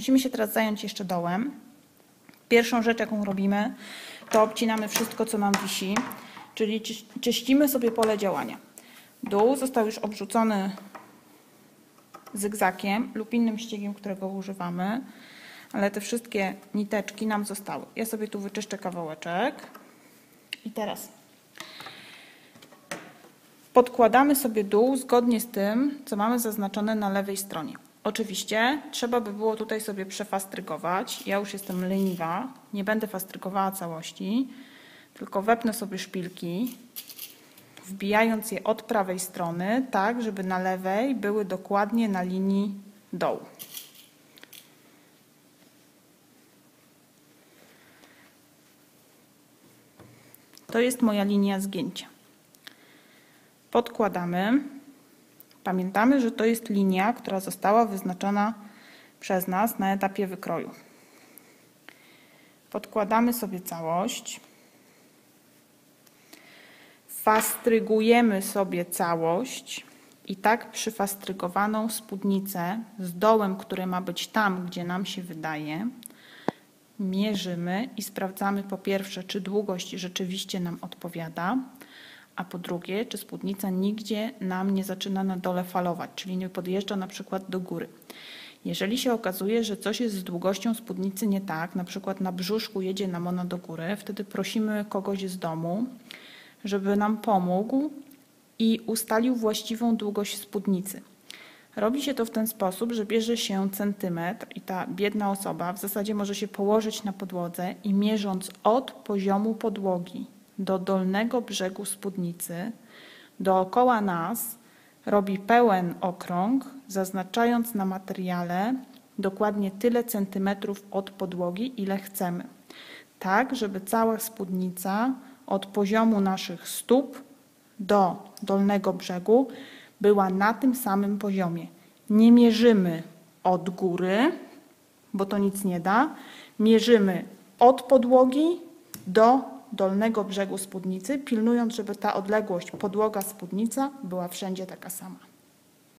Musimy się teraz zająć jeszcze dołem. Pierwszą rzecz, jaką robimy, to obcinamy wszystko, co nam wisi, czyli czyś- czyścimy sobie pole działania. Dół został już obrzucony zygzakiem lub innym ściegiem, którego używamy, ale te wszystkie niteczki nam zostały. Ja sobie tu wyczyszczę kawałeczek i teraz podkładamy sobie dół zgodnie z tym, co mamy zaznaczone na lewej stronie. Oczywiście trzeba by było tutaj sobie przefastrygować. Ja już jestem leniwa, nie będę fastrygowała całości, tylko wepnę sobie szpilki, wbijając je od prawej strony, tak żeby na lewej były dokładnie na linii dołu. To jest moja linia zgięcia. Podkładamy. Pamiętamy, że to jest linia, która została wyznaczona przez nas na etapie wykroju. Podkładamy sobie całość. Fastrygujemy sobie całość i tak przyfastrygowaną spódnicę z dołem, który ma być tam, gdzie nam się wydaje, mierzymy i sprawdzamy po pierwsze, czy długość rzeczywiście nam odpowiada, a po drugie, czy spódnica nigdzie nam nie zaczyna na dole falować, czyli nie podjeżdża na przykład do góry. Jeżeli się okazuje, że coś jest z długością spódnicy nie tak, na przykład na brzuszku jedzie nam ona do góry, wtedy prosimy kogoś z domu, żeby nam pomógł i ustalił właściwą długość spódnicy. Robi się to w ten sposób, że bierze się centymetr i ta biedna osoba w zasadzie może się położyć na podłodze i mierząc od poziomu podłogi do dolnego brzegu spódnicy, dookoła nas robi pełen okrąg, zaznaczając na materiale dokładnie tyle centymetrów od podłogi, ile chcemy. Tak, żeby cała spódnica od poziomu naszych stóp do dolnego brzegu była na tym samym poziomie. Nie mierzymy od góry, bo to nic nie da. Mierzymy od podłogi do dolnego brzegu spódnicy, pilnując, żeby ta odległość podłoga-spódnica była wszędzie taka sama.